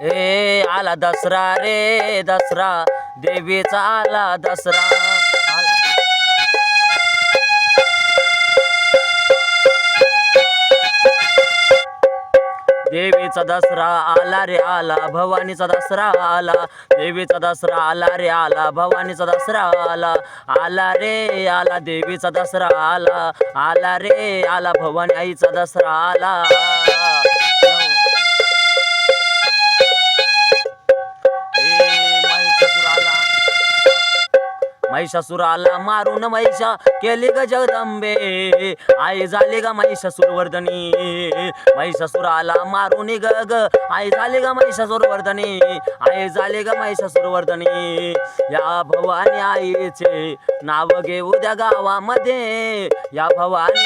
ए आला दसरा रे दसरा. देवीचा आला दसरा. आला- देवीचा दसरा आला रे आला. भवानीचा दसरा आला. देवीचा दसरा आला रे आला. भवानीचा दसरा आला. आला रे आला. देवीचा दसरा आला. आला रे आला. भवानी आईचा दसरा आला. महिषासुराला मारून महिषा केली ग जगदंबे. आई झाली ग महिषासुर वर्धनी महिषासुर मारून ग ग. आई झाली ग महिषासुर वर्धनी आई झाली ग महिषासुर वर्धनी या भवानी आईचे नाव घेऊ द्या गावामध्ये. या भवानी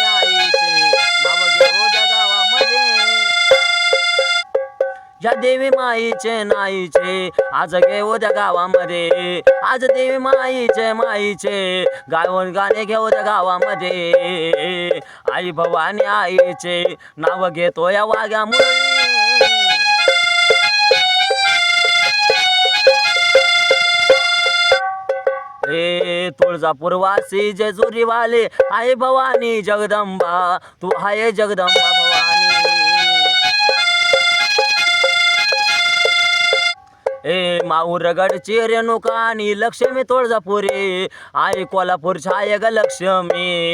या देवी माईचे नाईचे आज घेऊ द्या गावामध्ये. आज देवी माईचे माईचे गावन गाणे घेऊ द्या गावामध्ये. आई भवानी आईचे नाव घेतो या वाघ्यामुळे ए तुळजापूर वासी जेजुरीवाले आई भवानी जगदंबा तू आहे जगदंबा ए माऊर माऊरगडची रेणुका आणि लक्ष्मी तुळजापुरी आई कोल्हापूरच्या आहे ग लक्ष्मी.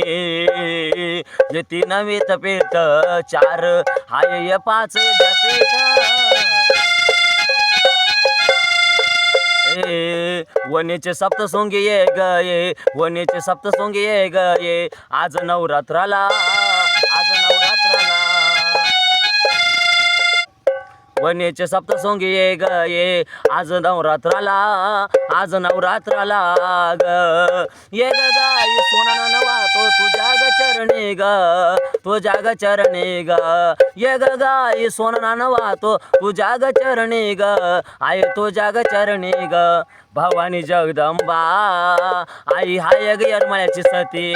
जे तीन वेत पेत चार हाय ये पाच व्यापीठ ए वनेचे सप्तसोंगी ये ग ये वनेचे सप्तसोंगी ये ग ये आज नवरात्राला आज नवरात्राला. वनेचे सप्तसोंगी ये ग ये. आज नवरात्राला आज नवरात्राला ग. ये ग गाई सोना नवा तो तुझ्या ग चरणी ग तुझ्या ग चरणी ग. ये ग गाई सोना नवा तो तुझ्या ग चरणी ग. आई तुझ्या ग चरणी ग. भवानी जगदंबा आई हाय ग यरमाळ्याची सती.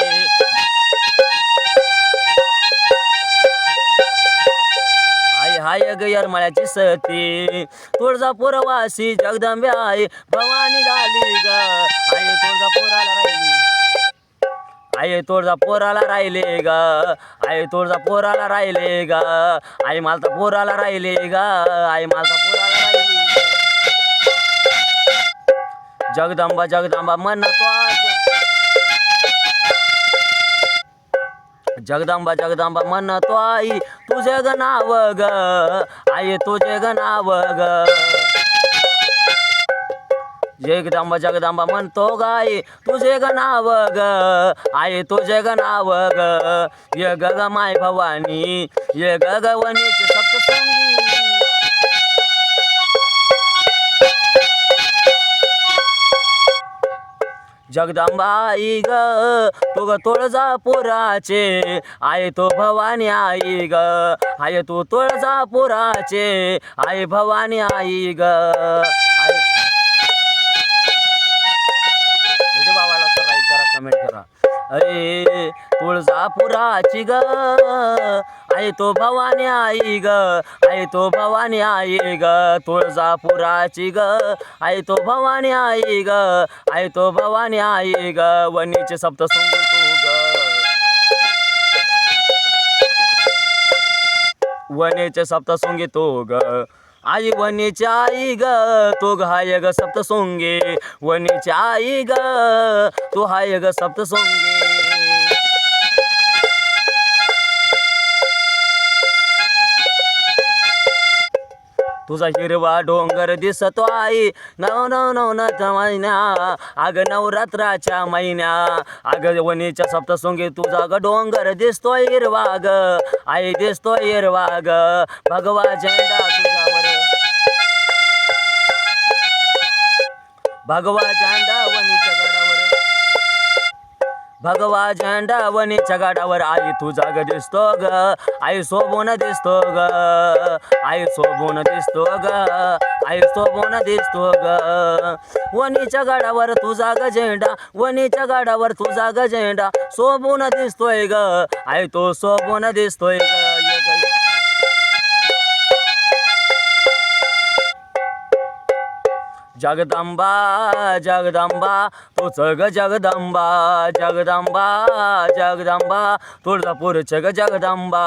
हाय ग यरमाळ्याची सती. तुळजापूरवासी जगदंबे आई भवानी झाली ग. आई तुळजापुराला राहिली. आई तुळजा पोराला राहिले ग. आई तुळजा पोराला राहिले ग. आई मालता पोराला राहिले ग. आई मालता पोराला राहिली जगदंबा जगदंबा म्हणतो जगदंबा जगदंबा म्हणतो आई. तुझे ग नाव ग. आई तुझे ग नाव ग. जगदंबा जगदंबा म्हणतो गाई तुझे ग नाव ग. आई तुझे ग नाव ग. ये ग ग माय भवानी ये ग ग जगदंबाई ग. तू ग तुळजापुराचे. आय तो भवानी आई ग. आय तू तुळजापुराचे. आई भवानी आई ग. म्हणजे करा कमेंट करा. अरे तुळजापुराची ग. आई तो भवानी आई ग आई तो भवानी आई ग तुळजापुराची ग. आई तो भवानी आई ग आई तो भवानी आई ग वनीचे सप्तसुंग तू ग. सप्त सुंगी तो ग. आई वनीची आई ग तो ग हाय ग सप्तसुंगी वनेची आई ग तो हाय ग सोंगे. तुझा हिरवा डोंगर दिसतो आई नव नव नव नथ महिन्या. आग नवरात्राच्या महिन्या. आग वनीच्या सप्तसंगी तुझा ग डोंगर दिसतोय हिरवा ग. आई दिसतोय हिरवा ग. भगवा झेंडा तुझ्यावर भगवा झेंडा वनीच्या भगवा झेंडा वनीच्या गाडावर आई तुझा ग दिसतो ग. आई सोबून दिसतो ग. आई सोबून दिसतो ग. आई सोबून दिसतो ग. वनीच्या गाडावर तुझा ग झेंडा वनीच्या गाडावर तुझा ग झेंडा सोबून दिसतोय ग. आई तो सोबून दिसतोय ग. जगदंबा जगदंबा तोच ग जगदंबा जगदंबा जगदंबा तुळजापूरच ग जगदंबा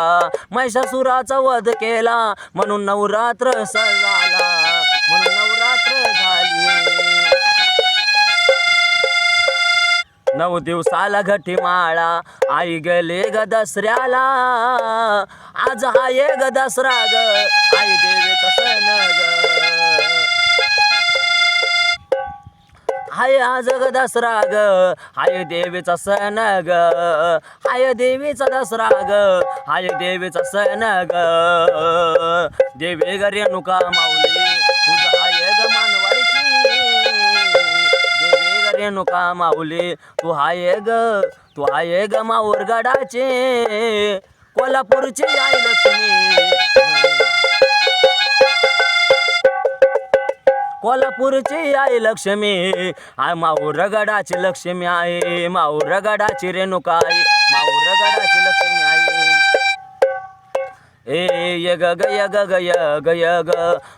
महिषासुराचा वध केला म्हणून नवरात्र सळाला म्हणून नवरात्र झाली. नऊ दिवसाला घटी माळा आई गेले ग दसऱ्याला. आज हा ये ग दसरा ग आई देवीचा सण ग. हाय आज ग दसरा ग हाय देवीचा सण ग हाय देवीचा दसरा ग हाय देवीचा सण ग देवी ग रेणुका माऊली तुझा हाय ग मानवाडीची देवी ग रेणुका माऊली तू हाय ग तू हाय ग माऊर गडाचे कोल्हापूरची आई लक्ष्मी. कोल्हापूरची आई लक्ष्मी. आय माऊर रगडाची लक्ष्मी आहे माऊर रगडाची रेणुका आई माऊर रगडाची लक्ष्मी आई. ए य ग ग य ग ग य ग य ग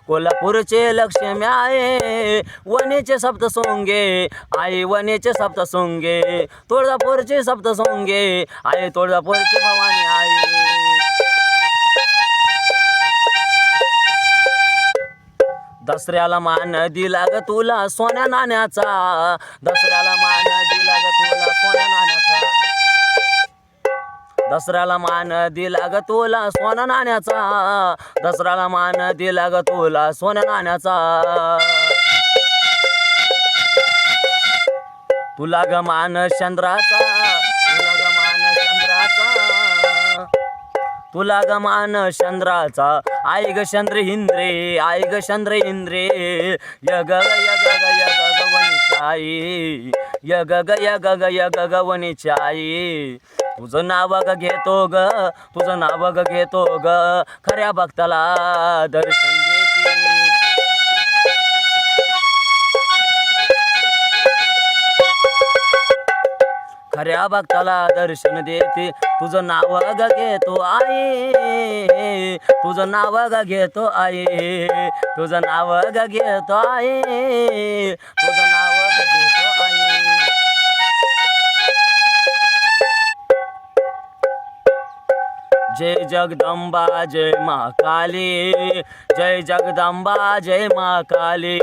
कोल्हापूरचे लक्ष्मी आहे वनेचे सप्तसोंगे आई वनेचे सप्तसोंगे तुळजापूरचे सप्तसोंगे आई तुळजापूरची भवानी आई. दसऱ्याला मान दिला ग तुला सोन्या नाण्याचा. दसऱ्याला मान दिला ग तुला सोन्या नाण्याचा. दसऱ्याला मान दिला ग तुला सोन्या नाण्याचा. दसऱ्याला मान दिला ग तुला सोन्या नाण्याचा. तुला ग मान चंद्राचा. तुला ग मान चंद्राचा. आई ग चंद्र हिंद्रे आई ग चंद्र हिंद्रे य ग ग य ग ग य ग ग वणीची आई य ग ग य ग ग य ग आई तुझं नाव ग घेतो ग तुझं नाव ग घेतो ग. खऱ्या भक्ताला दर्शन खऱ्या भक्ताला दर्शन देते. तुझं नाव ग घेतो आई. तुझं नाव ग घेतो आई. तुझं नाव ग घेतो आई. तुझं नाव ग घेतो जय जगदम्बा, जय माँ काली। जय जगदम्बा, जय माँ काली।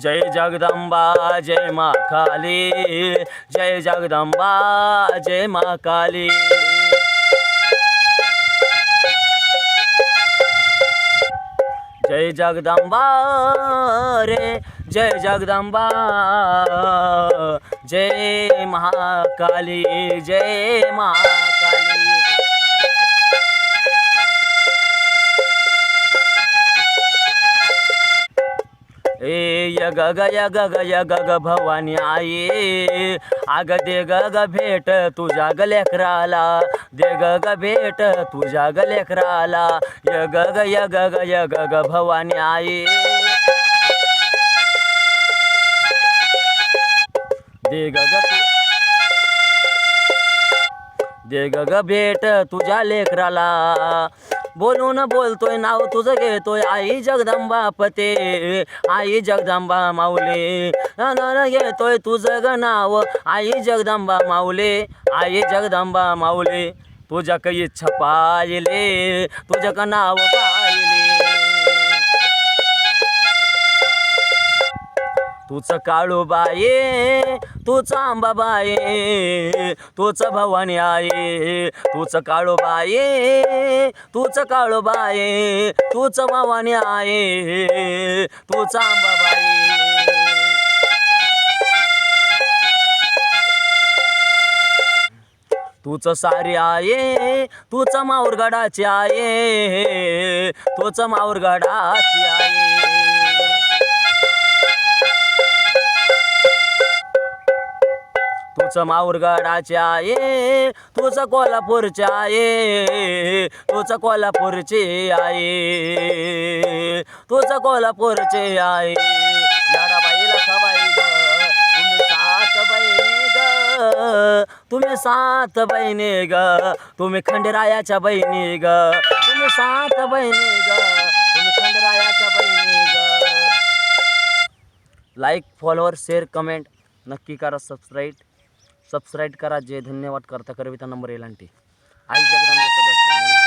जय जगदम्बा, जय माँ काली। जय जगदम्बा, जय माँ काली। जय जगदम्बा रे, जय जगदम्बा। जय महाकाली जय महा ए य ग ग य ग ग य ग ग भवानी आई आग दे ग ग भेट तुझ्या ग लेकराला दे ग ग भेट तुझ्या ग लेकराला य ग ग य ग ग य ग ग भवानी आई दे ग ग दे ग ग भेट तुझ्या लेकराला बोलून बोलतोय नाव तुझं घेतोय आई जगदंबा पते. आई जगदंबा माऊले. घेतोय तुझं ग नाव आई जगदंबा माऊले. आई जगदंबा माऊले. तुझ्या काही इच्छा पाहिले तुझ्या का नाव तूच काळूबाये तूच आंबाबाये तूच भवानी आहे. तूच काळूबाये तूच काळूबाये तूच भवानी आहे. तूच आंबाबाई तूच सारी आहे तूच माऊरगडाची आहे तूच माऊरगडाची आहे. तूच माऊरगडाच्या आहे तूच कोल्हापूरच्या आहे तूच कोल्हापूरचे आहे तूच कोल्हापूरचे आहे लाडाबाई लखाबाई ग तुम्ही सात बहिणी ग तुम्ही सात बहिणी ग तुम्ही खंडरायाच्या बहिणी ग तुम्ही सात बहिणी ग तुम्ही खंडरायाच्या बहिणी ग. लाईक फॉलोअर शेअर कमेंट नक्की करा सबस्क्राईब सबस्क्राईब करा. जे धन्यवाद. करता करविता नंबर एलांटी आई जगदंबा